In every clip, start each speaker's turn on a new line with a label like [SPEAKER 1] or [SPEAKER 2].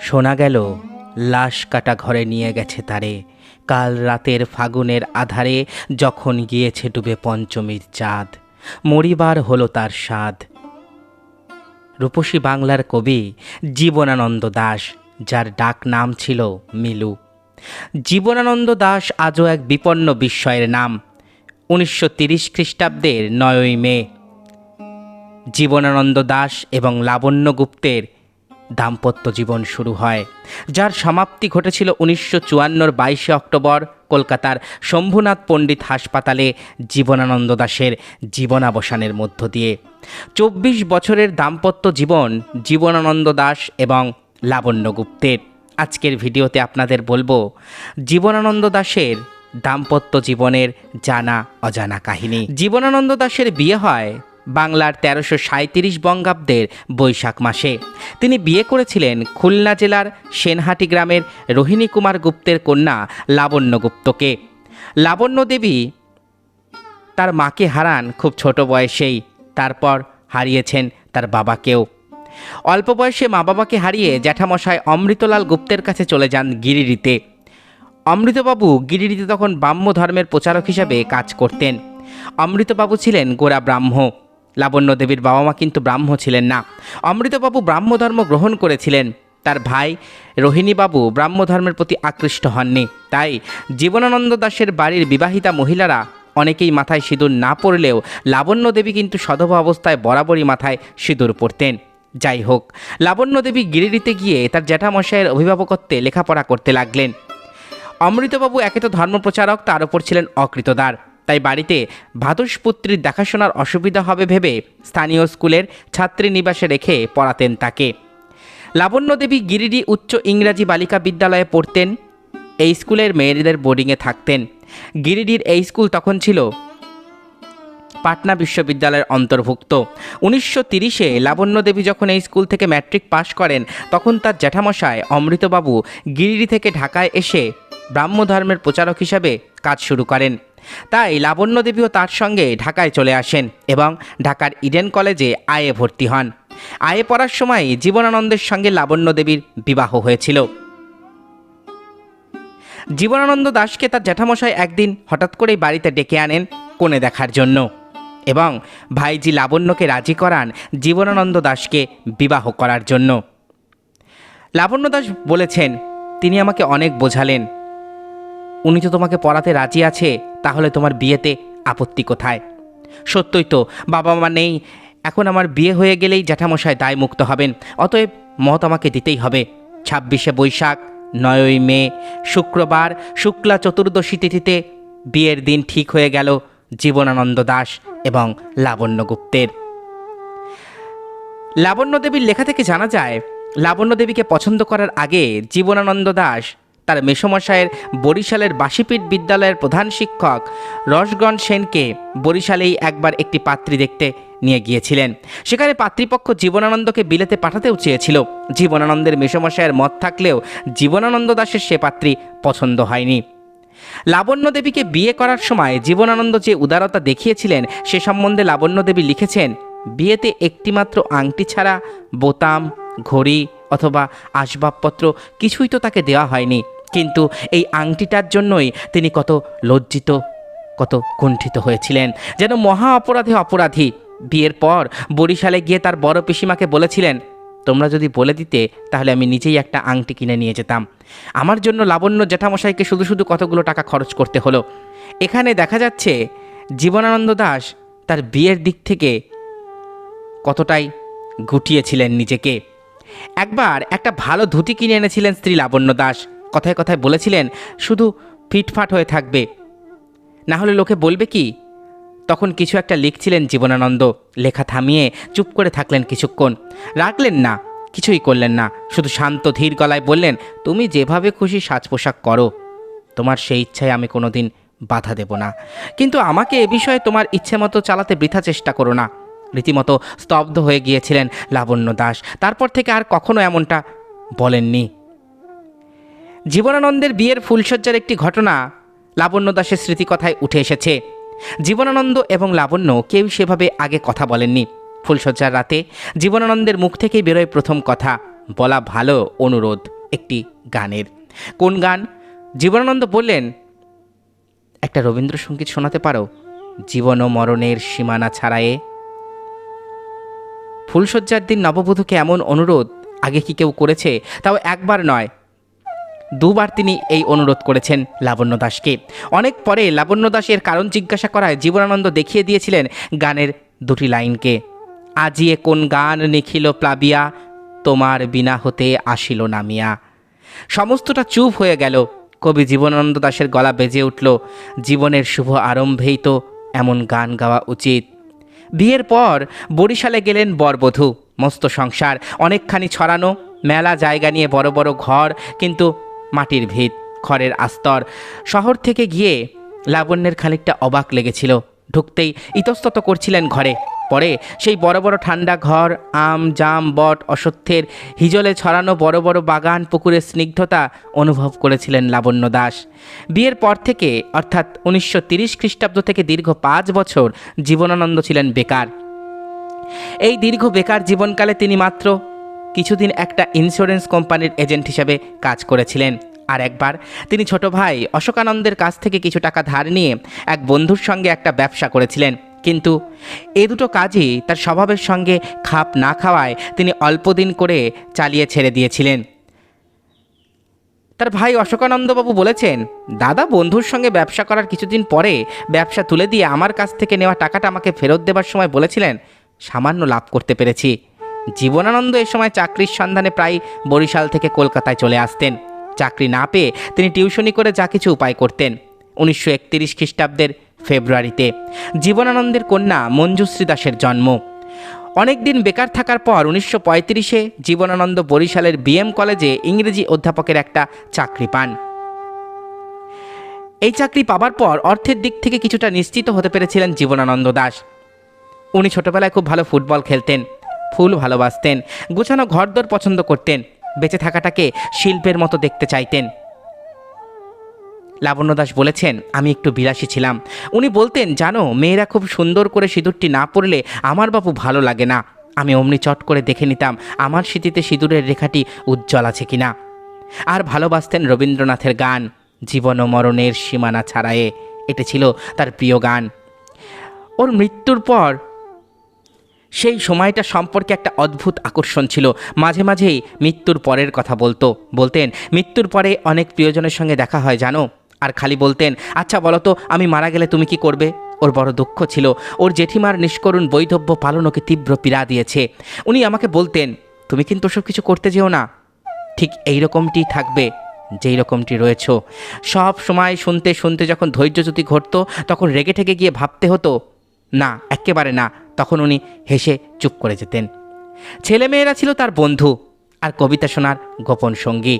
[SPEAKER 1] শোনা গেল, লাশ কাটা ঘরে নিয়ে গেছে তারে। কাল রাতের ফাগুনের আধারে যখন গিয়েছে ডুবে পঞ্চমীর চাঁদ, মরিবার হলো তার স্বাদ। রূপসী বাংলার কবি জীবনানন্দ দাস, যার ডাক নাম ছিল মিলু। জীবনানন্দ দাস আজও এক বিপন্ন বিস্ময়ের নাম, উনিশশো তিরিশ খ্রিস্টাব্দের নয়ই মে। জীবনানন্দ দাস এবং লাবণ্য গুপ্তের দাম্পত্য জীবন শুরু হয়। যার সমাপ্তি ঘটেছিল উনিশশো চুয়ান্নর বাইশে অক্টোবর কলকাতার শম্ভুনাথ পণ্ডিত হাসপাতালে জীবনানন্দ দাসের জীবনাবসানের মধ্য দিয়ে। চব্বিশ বছরের দাম্পত্য জীবন জীবনানন্দ দাস এবং লাবণ্য গুপ্তের। আজকের ভিডিওতে আপনাদের বলব, জীবনানন্দ দাসের দাম্পত্য জীবনের জানা অজানা কাহিনী। জীবনানন্দ দাসের বিয়ে হয় বাংলার তেরোশো সাঁত্রিশ বঙ্গাব্দের বৈশাখ মাসে। তিনি বিয়ে করেছিলেন খুলনা জেলার সেনহাটি গ্রামের রোহিণী কুমার গুপ্তের কন্যা লাবণ্য গুপ্তকে। লাবণ্য দেবী তার মাকে হারান খুব ছোট বয়সেই, তারপর হারিয়েছেন তার বাবাকেও। অল্প বয়সে মা বাবাকে হারিয়ে জ্যাঠামশায় অমৃতলাল গুপ্তের কাছে চলে যান গিরিডিতে অমৃতবাবু গিরিডিতে তখন ব্রাহ্ম ধর্মের প্রচারক হিসাবে কাজ করতেন। অমৃতবাবু ছিলেন গোরা ব্রাহ্ম। লাবণ্য দেবীর বাবা মা কিন্তু ব্রাহ্ম ছিলেন না। অমৃতবাবু ব্রাহ্মধর্ম গ্রহণ করেছিলেন। তার ভাই রোহিণীবাবু ব্রাহ্ম ধর্মের প্রতি আকৃষ্ট হননি। তাই জীবনানন্দ দাসের বাড়ির বিবাহিতা মহিলারা অনেকেই মাথায় সিঁদুর না পড়লেও লাবণ্য দেবী কিন্তু সধবা অবস্থায় বরাবরই মাথায় সিঁদুর পরতেন যাই হোক, লাবণ্য দেবী গিরিডিতে গিয়ে তার জ্যাঠামশাইয়ের অভিভাবকত্বে লেখাপড়া করতে লাগলেন। অমৃতবাবু একে তো ধর্মপ্রচারক, তার ওপর ছিলেন অকৃতদার। তাই বাড়িতে ভাদুষপুত্রীর দেখাশোনার অসুবিধা হবে ভেবে স্থানীয় স্কুলের ছাত্রী নিবাসে রেখে পড়াতেন তাকে। লাবণ্য দেবী গিরিডি উচ্চ ইংরাজি বালিকা বিদ্যালয়ে পড়তেন। এই স্কুলের মেয়েদের বোর্ডিংয়ে থাকতেন। গিরিডির এই স্কুল তখন ছিল পাটনা বিশ্ববিদ্যালয়ের অন্তর্ভুক্ত। উনিশশো তিরিশে লাবণ্য দেবী যখন এই স্কুল থেকে ম্যাট্রিক পাশ করেন, তখন তার জ্যাঠামশায় অমৃতবাবু গিরিডি থেকে ঢাকায় এসে ব্রাহ্ম ধর্মের প্রচারক হিসাবে কাজ শুরু করেন। তাই লাবণ্য দেবীও তার সঙ্গে ঢাকায় চলে আসেন এবং ঢাকার ইডেন কলেজে আয়ে ভর্তি হন। আয়ে পড়ার সময় জীবনানন্দের সঙ্গে লাবণ্য দেবীর বিবাহ হয়েছিল। জীবনানন্দ দাসকে তার জ্যাঠামশাই একদিন হঠাৎ করেই বাড়িতে ডেকে আনেন কোণে দেখার জন্য এবং ভাইজি লাবণ্যকে রাজি করান জীবনানন্দ দাসকে বিবাহ করার জন্য। লাবণ্য দাস বলেছেন, তিনি আমাকে অনেক বোঝালেন। উনি তো তোমাকে পড়াতে রাজি আছে তাহলে তোমার বিয়েতে আপত্তি কোথায়? সত্যই তো বাবা মা নেই। এখন আমার বিয়ে হয়ে গেলেই জ্যাঠামশাই দায়মুক্ত হবেন। অতএব মত আমাকে দিতেই হবে। ছাব্বিশে বৈশাখ, নয়ই মে, শুক্রবার, শুক্লা চতুর্দশী তিথিতে বিয়ের দিন ঠিক হয়ে গেল জীবনানন্দ দাস এবং লাবণ্য গুপ্তের। লাবণ্য দেবীর লেখা থেকে জানা যায়, লাবণ্য দেবীকে পছন্দ করার আগে জীবনানন্দ দাস তার মেসমশায়ের বরিশালের বাসিপীঠ বিদ্যালয়ের প্রধান শিক্ষক রসগণ সেনকে বরিশালেই একবার একটি পাত্রী দেখতে নিয়ে গিয়েছিলেন। সেখানে পাত্রীপক্ষ জীবনানন্দকে বিলেতে পাঠাতেও চেয়েছিল। জীবনানন্দের মেসমশায়ের মত থাকলেও জীবনানন্দ দাসের সে পাত্রী পছন্দ হয়নি। লাবণ্য দেবীকে বিয়ে করার সময় জীবনানন্দ যে উদারতা দেখিয়েছিলেন, সে সম্বন্ধে লাবণ্য দেবী লিখেছেন, বিয়েতে একটিমাত্র আংটি ছাড়া বোতাম, ঘড়ি অথবা আসবাবপত্র কিছুই তো তাকে দেওয়া হয়নি। কিন্তু এই আংটিটার জন্যই তিনি কত লজ্জিত, কত কুণ্ঠিত হয়েছিলেন। যেন মহা অপরাধে অপরাধী। বিয়ের পর বরিশালে গিয়ে তার বড় পিসিমাকে বলেছিলেন, তোমরা যদি বলে দিতে, তাহলে আমি নিজেই একটা আংটি কিনে নিয়ে যেতাম। আমার জন্য লাবণ্য জ্যাঠামশাইকে শুধু শুধু কতগুলো টাকা খরচ করতে হলো। এখানে দেখা যাচ্ছে জীবনানন্দ দাস তার বিয়ের দিক থেকে কতটাই গুটিয়েছিলেন নিজেকে। একবার একটা ভালো ধুতি কিনে এনেছিলেন স্ত্রী লাবণ্য দাস। কথায় কথায় বলেছিলেন, শুধু ফিটফাট হয়ে থাকবে। না হলে লোকে বলবে কি? তখন কিছু একটা লিখছিলেন জীবনানন্দ। লেখা থামিয়ে চুপ করে থাকলেন কিছুক্ষণ। রাখলেন না, কিছুই করলেন না। শুধু শান্ত ধীর গলায় বললেন, তুমি যেভাবে খুশি সাজ পোশাক করো। তোমার সেই ইচ্ছায় আমি কোনোদিন বাধা দেব না। কিন্তু আমাকে এ বিষয়ে তোমার ইচ্ছে মতো চালাতে বৃথা চেষ্টা করো না। রীতিমতো স্তব্ধ হয়ে গিয়েছিলেন লাবণ্য দাস। তারপর থেকে আর কখনো এমনটা বলেননি। জীবনানন্দের বিয়ের ফুলশয্যার একটি ঘটনা লাবণ্য দাসের স্মৃতিকথায় উঠে এসেছে। জীবনানন্দ এবং লাবণ্য কেউ সেভাবে আগে কথা বলেননি। ফুলশয্যার রাতে জীবনানন্দের মুখ থেকেই বেরোয় প্রথম কথা, বলা ভালো অনুরোধ একটি গানের। কোন গান? জীবনানন্দ বললেন, একটা রবীন্দ্রসঙ্গীত শোনাতে পারো? জীবন ও মরণের সীমানা ছাড়ায়ে। ফুলশয্যার দিন নববধূকে এমন অনুরোধ আগে কি কেউ করেছে? তাও একবার নয় দুবার তিনি এই অনুরোধ করেছেন লাবণ্য দাসকে। অনেক পরে লাবণ্য দাসের কারণ জিজ্ঞাসা করায় জীবনানন্দ দেখিয়ে দিয়েছিলেন গানের দুটি লাইনকে। আজিয়ে কোন গান নিখিল প্লাবিয়া, তোমার বিনা হতে আসিল নামিয়া সমস্তটা চুপ হয়ে গেল। কবি জীবনানন্দ দাসের গলা বেজে উঠল, জীবনের শুভ আরম্ভেই তো এমন গান গাওয়া উচিত। বিয়ের পর বরিশালে গেলেন বরবধূ, মস্ত সংসার, অনেকখানি ছড়ানো, মেলা জায়গা নিয়ে বড় বড় ঘর, কিন্তু মাটির ভিত, খড়ের আস্তর। শহর থেকে গিয়ে লাবণ্যের খানিকটা অবাক লেগেছিল। ঢুকতেই ইতস্তত করছিলেন ঘরে। পরে সেই বড় বড় ঠান্ডা ঘর, আম, জাম, বট অসত্যের হিজলে ছড়ানো বড় বড় বাগান, পুকুরের স্নিগ্ধতা অনুভব করেছিলেন লাবণ্য দাস। বিয়ের পর থেকে, অর্থাৎ উনিশশো তিরিশ খ্রিস্টাব্দ থেকে দীর্ঘ পাঁচ বছর জীবনানন্দ ছিলেন বেকার। এই দীর্ঘ বেকার জীবনকালে তিনি মাত্র কিছুদিন একটা ইন্স্যুরেন্স কোম্পানির এজেন্ট হিসেবে কাজ করেছিলেন। আর একবার তিনি ছোট ভাই অশোকানন্দের কাছ থেকে কিছু টাকা ধার নিয়ে এক বন্ধুর সঙ্গে একটা ব্যবসা করেছিলেন। কিন্তু এ দুটো কাজই তার স্বভাবের সঙ্গে খাপ না খাওয়ায় তিনি অল্পদিন করে চালিয়ে ছেড়ে দিয়েছিলেন। তার ভাই অশোকানন্দবাবু বলেছেন, দাদা, বন্ধুর সঙ্গে ব্যবসা করার কিছুদিন পরে ব্যবসা তুলে দিয়ে আমার কাছ থেকে নেওয়া টাকাটা আমাকে ফেরত দেবার সময় বলেছিলেন। সামান্য লাভ করতে পেরেছি। জীবনানন্দ এ সময় চাকরির সন্ধানে প্রায় বরিশাল থেকে কলকাতায় চলে আসতেন। চাকরি না পেয়ে তিনি টিউশনি করে যা কিছু উপায় করতেন। উনিশশো একতিরিশ খ্রিস্টাব্দের ফেব্রুয়ারিতে জীবনানন্দের কন্যা মঞ্জুশ্রী দাসের জন্ম। অনেক দিন বেকার থাকার পর উনিশশো পঁয়ত্রিশে জীবনানন্দ বরিশালের বিএম কলেজে ইংরেজি অধ্যাপকের একটা চাকরি পান। এই চাকরি পাবার পর অর্থের দিক থেকে কিছুটা নিশ্চিত হতে পেরেছিলেন জীবনানন্দ দাস। উনি ছোটবেলায় খুব ভালো ফুটবল খেলতেন। ফুল ভালোবাসতেন, গোছানো ঘরদোর পছন্দ করতেন, বেঁচে থাকাটাকে শিল্পের মতো দেখতে চাইতেন। লাবণ্য দাস বলেছেন, আমি একটু বিলাসী ছিলাম। উনি বলতেন, জানো, মেয়েরা খুব সুন্দর করে সিঁদুরটি না পরলে আমার বাবু ভালো লাগে না। আমি অমনি চট করে দেখে নিতাম, আমার স্মৃতিতে সিঁদুরের রেখাটি উজ্জ্বল আছে কিনা। আর ভালোবাসতেন রবীন্দ্রনাথের গান, জীবন ও মরণের সীমানা ছাড়ায়ে। এটা ছিল তার প্রিয় গান। ওর মৃত্যুর পর সেই সময়টা সম্পর্কে একটা অদ্ভুত আকর্ষণ ছিল। মাঝে মাঝেই মৃত্যুর পরের কথা বলতো। বলতেন, মৃত্যুর পরে অনেক প্রিয়জনের সঙ্গে দেখা হয়, জানো? আর খালি বলতেন আচ্ছা বলো তো, আমি মারা গেলে তুমি কি করবে? ওর বড় দুঃখ ছিল। ওর জেঠিমার নিষ্করুণ বৈধব্য পালন ওকে তীব্র পীড়া দিয়েছে। উনি আমাকে বলতেন, তুমি কিন্তু ওসব কিছু করতে যেও না। ঠিক এই রকমটি থাকবে যেই রকমটি রয়েছ। সব সময় শুনতে শুনতে যখন ধৈর্যচ্যুতি ঘটতো, তখন রেগে ঠেগে গিয়ে ভাবতে হতো, না একেবারে না। তখন উনি হেসে চুপ করে যেতেন। ছেলেমেয়েরা ছিল তার বন্ধু আর কবিতা শোনার গোপন সঙ্গী।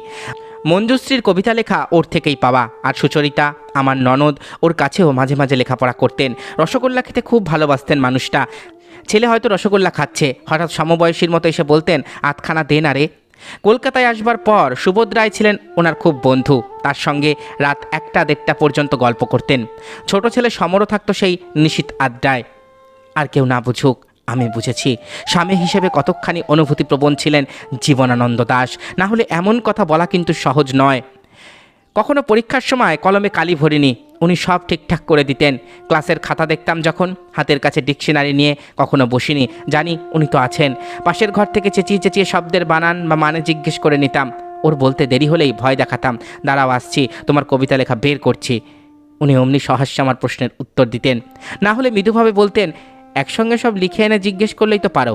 [SPEAKER 1] মঞ্জুশ্রীর কবিতা লেখা ওর থেকেই পাওয়া আর সুচরিতা, আমার ননদ ওর কাছেও মাঝে মাঝে লেখাপড়া করতেন। রসগোল্লা খেতে খুব ভালোবাসতেন মানুষটা। ছেলে হয়তো রসগোল্লা খাচ্ছে, হঠাৎ সমবয়সীর মতো এসে বলতেন আতখানা দেন আরে কলকাতায় আসবার পর সুবোধ রায় ছিলেন ওনার খুব বন্ধু। তার সঙ্গে রাত একটা দেড়টা পর্যন্ত গল্প করতেন। ছোট ছেলে সমরও থাকতো সেই নিশীত আড্ডায়। আর কেউ না বুঝুক, আমি বুঝেছি। স্বামী হিসেবে কতখানি অনুভূতিপ্রবণ ছিলেন জীবনানন্দ দাস। না হলে এমন কথা বলা কিন্তু সহজ নয়। কখনো পরীক্ষার সময় কলমে কালি ভরিনি, উনি সব ঠিকঠাক করে দিতেন। ক্লাসের খাতা দেখতাম যখন, হাতের কাছে ডিকশনারি নিয়ে কখনো বসিনি। জানি উনি তো আছেন। পাশের ঘর থেকে চেঁচিয়ে চেঁচিয়ে শব্দের বানান বা মানে জিজ্ঞেস করে নিতাম। ওর বলতে দেরি হলেই ভয় দেখাতাম। দাঁড়াও আসছি, তোমার কবিতা লেখা বের করছি। উনি অমনি সহাস্য আমার প্রশ্নের উত্তর দিতেন। না হলে মৃদুভাবে বলতেন একসঙ্গে সব লিখে এনে জিজ্ঞেস করলেই তো পারো।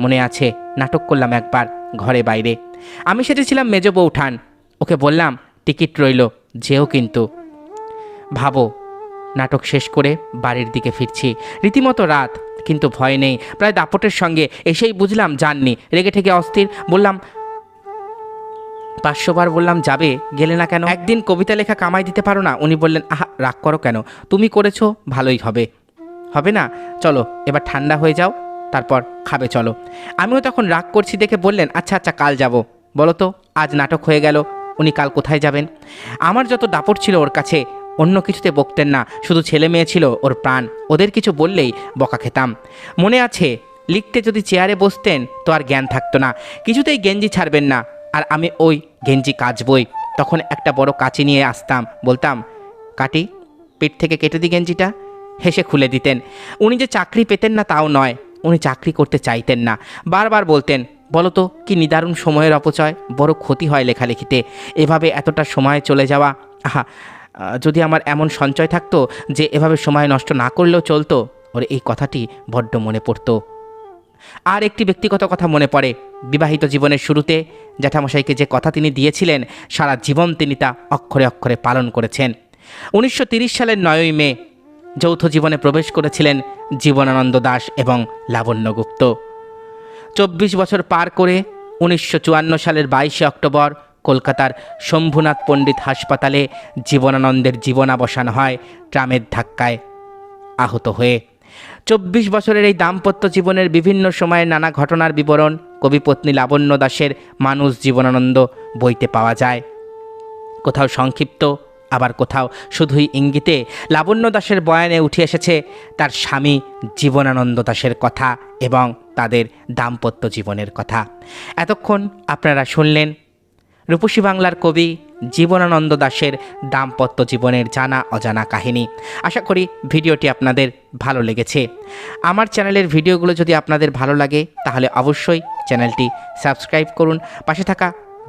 [SPEAKER 1] মনে আছে, নাটক করলাম একবার, ঘরে বাইরে। আমি সেটেছিলাম মেজ বৌঠান ওকে বললাম, টিকিট রইল, যেও কিন্তু। ভাবো, নাটক শেষ করে বাড়ির দিকে ফিরছি। রীতিমতো রাত, কিন্তু ভয় নেই। প্রায় দাপটের সঙ্গে এসেই বুঝলাম, জাননি। রেগে ঠেকে অস্থির, বললাম, পাঁচশোবার বললাম, যাবে? গেলে না কেন? একদিন কবিতা লেখা কামাই দিতে পারো না। উনি বললেন, আহা, রাগ করো কেন? তুমি করেছ, ভালোই হবে। হবে না? চলো, এবার ঠান্ডা হয়ে যাও, তারপর খাবে, চলো। আমিও তখন রাগ করছি দেখে বললেন আচ্ছা আচ্ছা কাল যাব। বলো তো, আজ নাটক হয়ে গেল, উনি কাল কোথায় যাবেন? আমার যত দাপট ছিল ওর কাছে, অন্য কিছুতে বকতেন না, শুধু ছেলে মেয়ে ছিল ওর প্রাণ। ওদের কিছু বললেই বকা খেতাম। মনে আছে, লিখতে যদি চেয়ারে বসতেন, তো আর জ্ঞান থাকতো না। কিছুতেই গেঞ্জি ছাড়বেন না, আর আমি ওই গেঞ্জি কাচবই। তখন একটা বড় কাঁচি নিয়ে আসতাম, বলতাম, কাটি পেট থেকে কেটে দিই গেঞ্জিটা। হেসে খুলে দিতেন। উনি যে চাকরি পেতেন না তাও নয়, উনি চাকরি করতে চাইতেন না। বারবার বলতেন, বলো তো, কি নিদারুণ সময়ের অপচয়? বড় ক্ষতি হয় লেখালেখিতে। এভাবে এতটা সময় চলে যাওয়া, আহা, যদি আমার এমন সঞ্চয় থাকতো যে এভাবে সময় নষ্ট না করলেও চলতো? ওর, এই কথাটি বড্ড মনে পড়তো। আর একটি ব্যক্তিগত কথা মনে পড়ে। বিবাহিত জীবনের শুরুতে জ্যাঠামশাইকে যে কথা তিনি দিয়েছিলেন, সারা জীবন তিনি তা অক্ষরে অক্ষরে পালন করেছেন। উনিশশো সালের নয়ই মে যৌথ জীবনে প্রবেশ করেছিলেন জীবনানন্দ দাস এবং লাবণ্য গুপ্ত। চব্বিশ বছর পার করে উনিশশো চুয়ান্ন সালের বাইশে অক্টোবর কলকাতার শম্ভুনাথ পণ্ডিত হাসপাতালে জীবনানন্দের জীবনাবসান হয় ট্রামের ধাক্কায় আহত হয়ে। চব্বিশ বছরের এই দাম্পত্য জীবনের বিভিন্ন সময়ে নানা ঘটনার বিবরণ কবিপত্নী লাবণ্য দাসের মানুষ জীবনানন্দ বইতে পাওয়া যায়। কোথাও সংক্ষিপ্ত আবার কোথাও শুধুই ইঙ্গিতে লাবণ্য দাসের বয়ানে উঠে এসেছে তার স্বামী জীবনানন্দ দাসের কথা এবং তাদের দাম্পত্য জীবনের কথা। এতক্ষণ আপনারা শুনলেন রূপসী বাংলার কবি জীবনানন্দ দাশের দাম্পত্য জীবনের জানা অজানা কাহিনী। আশা করি ভিডিওটি আপনাদের ভালো লেগেছে। আমার চ্যানেলের ভিডিওগুলো যদি আপনাদের ভালো লাগে তাহলে অবশ্যই চ্যানেলটি সাবস্ক্রাইব করুন। পাশে থাকা